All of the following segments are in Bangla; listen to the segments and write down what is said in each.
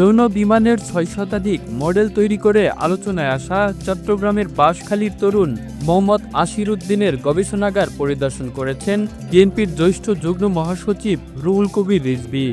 ড্রোন বিমানের ছয় শতাধিক মডেল তৈরি করে আলোচনায় আসা চট্টগ্রামের বাঁশখালীর তরুণ মোহাম্মদ আশির উদ্দিনের গবেষণাগার পরিদর্শন করেছেন বিএনপির জ্যৈষ্ঠ যুগ্ম মহাসচিব রুহুল কবির রিজভী।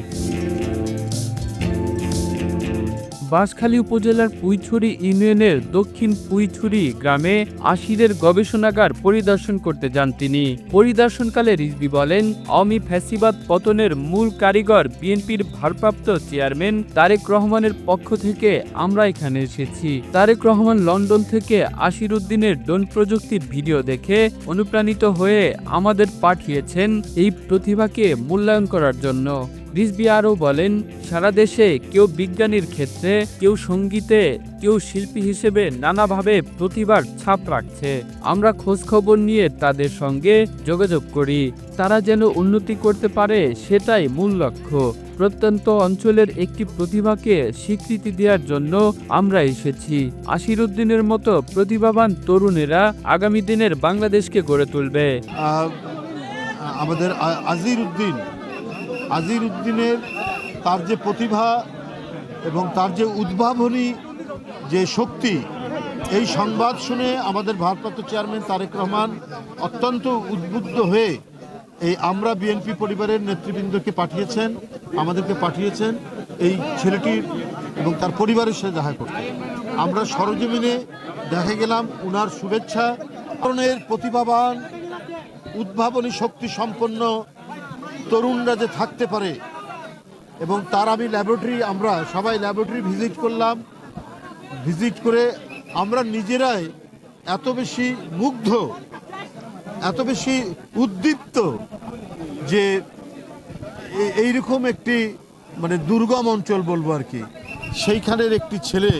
বাঁশখালী উপজেলার পুইছড়ি ইউনিয়নের দক্ষিণ পুইছড়ি গ্রামে আশিরের গবেষণাগার পরিদর্শন করতে যান তিনি। পরিদর্শনকালে রিজবি বলেন, আওয়ামী ফ্যাসিবাদ পতনের মূল কারিগর বিএনপির ভারপ্রাপ্ত চেয়ারম্যান তারেক রহমানের পক্ষ থেকে আমরা এখানে এসেছি। তারেক রহমান লন্ডন থেকে আশির উদ্দিনের ড্রোন প্রযুক্তির ভিডিও দেখে অনুপ্রাণিত হয়ে আমাদের পাঠিয়েছেন এই প্রতিভাকে মূল্যায়ন করার জন্য। রিজবি আরও বলেন, সারা দেশে কেউ বিজ্ঞানীর ক্ষেত্রে, কেউ সঙ্গীতে, কেউ শিল্পী হিসেবে নানাভাবে প্রতিভার ছাপ রাখছে। আমরা খোঁজ খবর নিয়ে তাদের সঙ্গে যোগাযোগ করি। তারা যেন উন্নতি করতে পারে সেটাই মূল লক্ষ্য। প্রত্যন্ত অঞ্চলের একটি প্রতিভাকে স্বীকৃতি দেওয়ার জন্য আমরা এসেছি। আশিরুদ্দিনের মতো প্রতিভাবান তরুণেরা আগামী দিনের বাংলাদেশকে গড়ে তুলবে। আমাদের আজির উদ্দিন আজির উদ্দিনের তার যে প্রতিভা এবং তার যে উদ্ভাবনী যে শক্তি, এই সংবাদ শুনে আমাদের ভারপ্রাপ্ত চেয়ারম্যান তারেক রহমান অত্যন্ত উদ্বুদ্ধ হয়ে এই আমরা বিএনপি পরিবারের নেতৃবৃন্দকে পাঠিয়েছেন, আমাদেরকে পাঠিয়েছেন এই ছেলেটির এবং তার পরিবারের সাথে দেখা করতে। আমরা সরজমিনে দেখা গেলাম উনার শুভেচ্ছা প্রতিভাবান, উদ্ভাবনী শক্তি সম্পন্ন তরুণরা যে থাকতে পারে, এবং তার আমি ল্যাবরেটরি আমরা সবাই ল্যাবরেটরি ভিজিট করলাম। ভিজিট করে আমরা নিজেরাই এত বেশি মুগ্ধ, এত বেশি উদ্দীপ্ত যে এইরকম একটি মানে দুর্গম অঞ্চল বলব আর কি। সেইখানের একটি ছেলে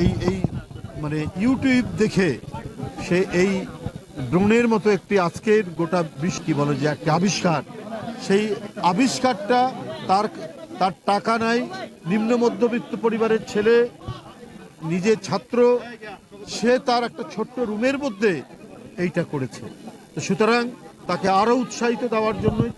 এই এই মানে ইউটিউব দেখে সে এই ড্রোনের মতো একটি আজকের গোটা বিশ্ব কি বলে যে একটা আবিষ্কার। সেই আবিষ্কারটা তার তার টাকা নাই। নিম্ন মধ্যবিত্ত পরিবারের ছেলে, নিজের ছাত্র, সে তার একটা ছোট্ট রুমের মধ্যে এইটা করেছে। তো সুতরাং তাকে আরও উৎসাহিত দেওয়ার জন্যই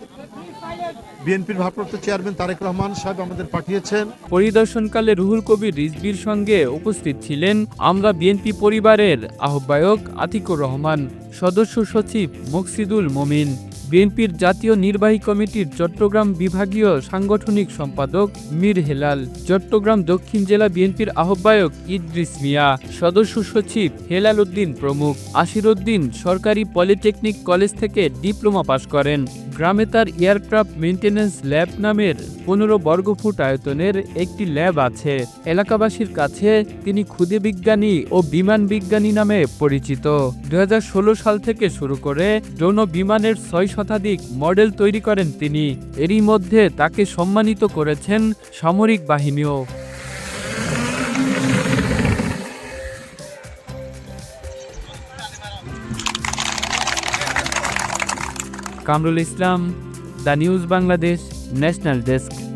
বিএনপির ভারপ্রাপ্ত চেয়ারম্যান তারেক রহমান সাহেব আমাদের পাঠিয়েছেন। পরিদর্শনকালে রুহুল কবির রিজবির সঙ্গে উপস্থিত ছিলেন আমরা বিএনপি পরিবারের আহ্বায়ক আতিকুর রহমান, সদস্য সচিব মকসিদুল মমিন। বিএনপির জাতীয় নির্বাহী কমিটির চট্টগ্রাম বিভাগীয় সাংগঠনিক সম্পাদক মীর হেলাল, চট্টগ্রাম দক্ষিণ জেলা বিএনপির আহ্বায়ক ইদ্রিস মিয়া, সদস্য সচিব হেলাল উদ্দিন প্রমুখ আশির উদ্দিন সরকারি পলিটেকনিক কলেজ থেকে ডিপ্লোমা পাশ করেন। গ্রামে তার এয়ারক্রাফট মেইনটেন্যান্স ল্যাব নামের পনেরো বর্গফুট আয়তনের একটি ল্যাব আছে। এলাকাবাসীর কাছে তিনি ক্ষুদে বিজ্ঞানী ও বিমান বিজ্ঞানী নামে পরিচিত। দু হাজার ষোলো সাল থেকে শুরু করে ড্রোন বিমানের ছয় শতাধিক মডেল তৈরি করেন তিনি। এরই মধ্যে তাকে সম্মানিত করেছেন সামরিক বাহিনীও। Kamrul Islam, the news Bangladesh, national desk.